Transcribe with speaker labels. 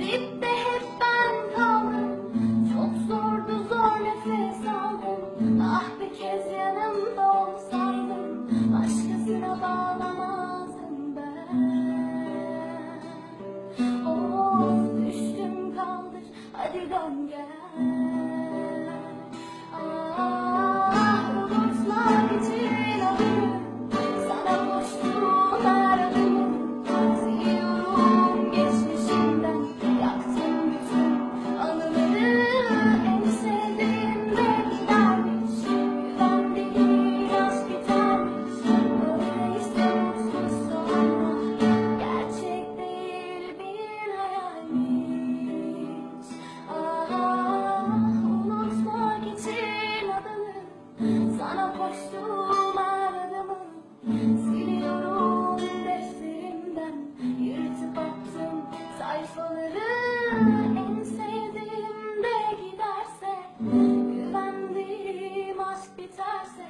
Speaker 1: Dipte hep ben kaldım. Çok zordu zor nefes aldım. Ah bir kez yanımda olsaydın Başkasına bağlamazdım ben. Oh, oh düştüm kaldır Hadi dön gel. Sana koştum ağladımı Siliyorum defterimden Yırtıp attım sayfaları En sevdiğim de giderse Güvendiğim aşk biterse